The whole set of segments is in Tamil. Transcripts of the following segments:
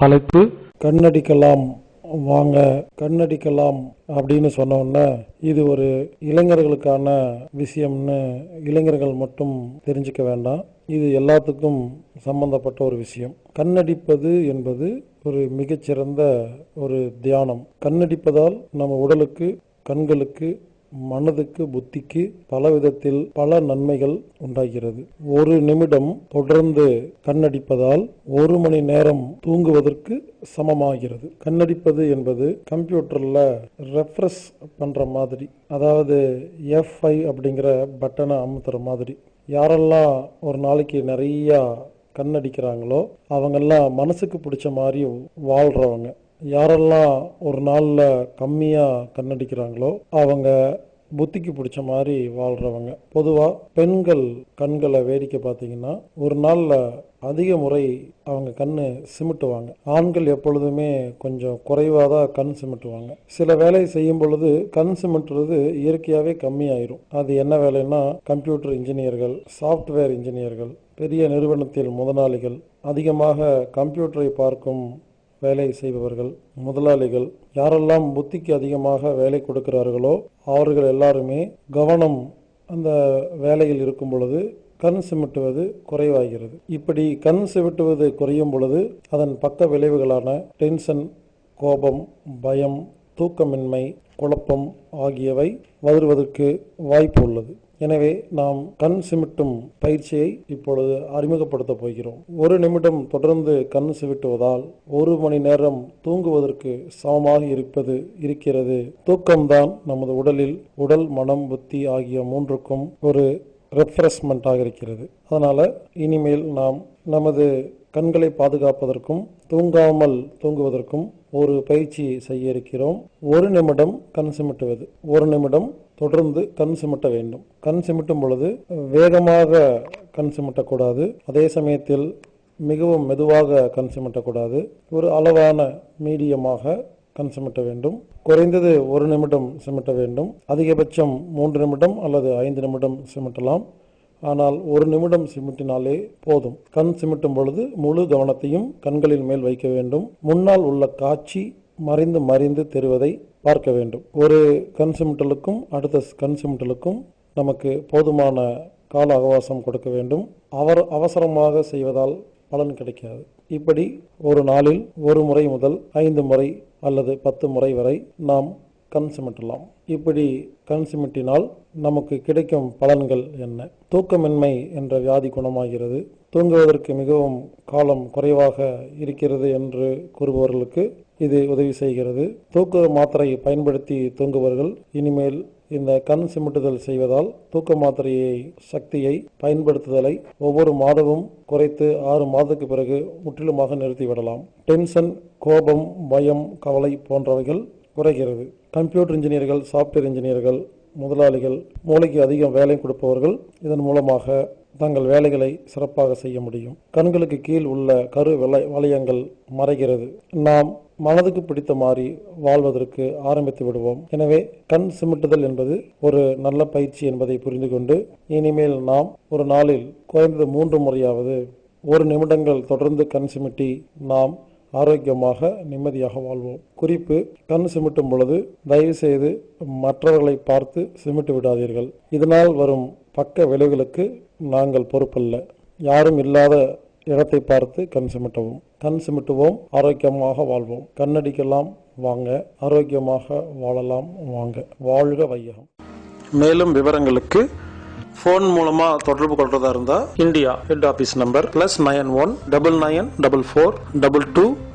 தலைப்பு கண்ணடிக்கலாம் வாங்க கண்ணடிக்கலாம் அப்படின்னு சொன்னோன்ன இது ஒரு இளைஞர்களுக்கான விஷயம்னு இளைஞர்கள் மட்டும் தெரிஞ்சுக்க வேண்டாம். இது எல்லாத்துக்கும் சம்பந்தப்பட்ட ஒரு விஷயம். கண்ணடிப்பது என்பது ஒரு மிகச்சிறந்த ஒரு தியானம். கண்ணடிப்பதால் நம்ம உடலுக்கு கண்களுக்கு மனதுக்கு புத்திக்கு பல விதத்தில் பல நன்மைகள் உண்டாகிறது. ஒரு நிமிடம் தொடர்ந்து கண்ணடிப்பதால் ஒரு மணி நேரம் தூங்குவதற்கு சமமாகிறது. கண்ணடிப்பது என்பது கம்ப்யூட்டர்ல ரெஃப்ரெஷ் பண்ற மாதிரி அதாவது எஃப்ஐ அப்படிங்கிற பட்டனை அமுத்துற மாதிரி. யாரெல்லாம் ஒரு நாளைக்கு நிறைய கண்ணடிக்கிறாங்களோ அவங்கெல்லாம் மனசுக்கு பிடிச்ச மாதிரி வாழ்றவங்க. யாரெல்லாம் ஒரு நாளில் கம்மியாக கண்ணடிக்கிறாங்களோ அவங்க புத்திக்கு பிடிச்ச மாதிரி வாழ்கிறவங்க பொதுவாக பெண்கள் கண்களை வேடிக்கை பார்த்தீங்கன்னா ஒரு நாளில் அதிக முறை அவங்க கண் சிமிட்டுவாங்க. ஆண்கள் எப்பொழுதுமே கொஞ்சம் குறைவாக தான் கண் சிமிட்டுவாங்க. சில வேலை செய்யும் பொழுது கண் சிமிட்டுறது இயற்கையாகவே கம்மியாயிரும். அது என்ன வேலைன்னா கம்ப்யூட்டர் இன்ஜினியர்கள் சாஃப்ட்வேர் இன்ஜினியர்கள் பெரிய நிறுவனத்தில் முதலாளிகள் அதிகமாக கம்ப்யூட்டரை பார்க்கும் வேலை செய்பவர்கள் முதலாளிகள் யாரெல்லாம் புத்திக்கு அதிகமாக வேலை கொடுக்கிறார்களோ அவர்கள் எல்லாருமே கவனம் அந்த வேலையில் இருக்கும் பொழுது கண் சிமிட்டுவது குறைவாகிறது. இப்படி கண் சிமிட்டுவது குறையும் பொழுது அதன் பக்க விளைவுகளான டென்ஷன் கோபம் பயம் தூக்கமின்மை குழப்பம் ஆகியவை வருவதற்கு வாய்ப்பு உள்ளது. எனவே நாம் கண் சிமிட்டும் பயிற்சியை இப்பொழுது அறிமுகப்படுத்த போகிறோம். ஒரு நிமிடம் தொடர்ந்து கண் சிமிட்டுவதால் ஒரு மணி நேரம் தூங்குவதற்கு சமமாக இருப்பது இருக்கிறது. தூக்கம்தான் நமது உடலில் உடல் மனம் புத்தி ஆகிய மூன்றுக்கும் ஒரு ரெஃப்ரெஷ்மெண்ட்டாக இருக்கிறது. அதனால இனிமேல் நாம் நமது கண்களை பாதுகாப்பதற்கும் தூங்காமல் தூங்குவதற்கும் ஒரு பயிற்சி செய்ய இருக்கிறோம். ஒரு நிமிடம் கண் சிமிட்டுவது. ஒரு நிமிடம் தொடர்ந்து கண் சிமிட்ட வேண்டும். கண் சிமிட்டும் பொழுது வேகமாக கண் சிமிட்டக்கூடாது. அதே சமயத்தில் மிகவும் மெதுவாக கண் சிமிட்டக்கூடாது. ஒரு அளவான மீடியமாக கண் சிமிட்ட வேண்டும். குறைந்தது ஒரு நிமிடம் சிமிட்ட வேண்டும். அதிகபட்சம் மூன்று நிமிடம் அல்லது ஐந்து நிமிடம் சிமிட்டலாம். ஆனால் ஒரு நிமிடம் சிமிட்டினாலே போதும். கண் சிமிட்டும் பொழுது முழு கவனத்தையும் கண்களின் மேல் வைக்க வேண்டும். முன்னால் உள்ள காட்சி மறைந்து மறைந்து தெரிவதை பார்க்க வேண்டும். ஒரு கண் சிமிட்டலுக்கும் அடுத்த கண் சிமிட்டலுக்கும் நமக்கு போதுமான கால அவகாசம் கொடுக்க வேண்டும். அவர் அவசரமாக செய்வதால் பலன் கிடைக்காது. இப்படி ஒரு நாளில் ஒரு முறை முதல் ஐந்து முறை அல்லது பத்து முறை வரை நாம் கண் சிமிட்டலாம். இப்படி கண் சிமிட்டினால் நமக்கு கிடைக்கும் பலன்கள் என்ன? தூக்கமின்மை என்ற வியாதி குணமாகிறது. தூங்குவதற்கு மிகவும் காலம் குறைவாக இருக்கிறது என்று கூறுபவர்களுக்கு இது உதவி செய்கிறது. தூக்க மாத்திரை பயன்படுத்தி தூங்குபவர்கள் இனிமேல் இந்த கண் சிமிட்டுதல் செய்வதால் தூக்க மாத்திரையை சக்தியை பயன்படுத்துதலை ஒவ்வொரு மாதமும் குறைத்து ஆறு மாதத்துக்கு பிறகு முற்றிலுமாக நிறுத்திவிடலாம். டென்ஷன் கோபம் பயம் கவலை போன்றவைகள் குறைகிறது. கம்ப்யூட்டர் இன்ஜினியர்கள் சாஃப்ட்வேர் இன்ஜினியர்கள் முதலாளிகள் மூளைக்கு அதிகம் வேலை கொடுப்பவர்கள் இதன் மூலமாக தங்கள் வேலைகளை சிறப்பாக செய்ய முடியும். கண்களுக்கு கீழ் உள்ள கரு வலை வளையங்கள் மறைகிறது. நாம் மனதுக்கு பிடித்த மாதிரி வாழ்வதற்கு ஆரம்பித்து விடுவோம். எனவே கண் சிமிட்டுதல் என்பது ஒரு நல்ல பயிற்சி என்பதை புரிந்து கொண்டு இனிமேல் நாம் ஒரு நாளில் குறைந்தது மூன்று முறையாவது ஒரு நிமிடங்கள் தொடர்ந்து கண் சிமிட்டி நாம் ஆரோக்கியமாக நிம்மதியாக வாழ்வோம். குறிப்பு கண் சிமிட்டும் பொழுது தயவு செய்து மற்றவர்களை பார்த்து சிமிட்டு விடாதீர்கள். இதனால் வரும் பக்க விளைவுகளுக்கு நாங்கள் பொறுப்பல்ல. யாரும் இல்லாத இடத்தை பார்த்து கண் சிமிட்டவும். கண் சிமிட்டுவோம் ஆரோக்கியமாக வாழ்வோம். கண்ணடிக்கலாம் வாங்க. ஆரோக்கியமாக வாழலாம் வாங்க. வாழ்க வையகம். மேலும் விவரங்களுக்கு ஃபோன் மூலமா தொடர்பு கொள்றதா இருந்தா India head office number plus nine one double nine double four double two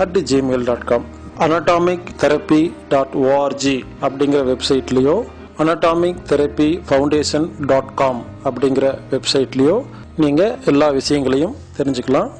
at Gmail dot com anatomic therapy dot O R G அப்படிங்கிற வெப்சைட்லேயோ anatomic therapy foundation dot com அப்படிங்கிற வெப்சைட்லேயோ நீங்கள் எல்லா விஷயங்களையும் தெரிஞ்சுக்கலாம்.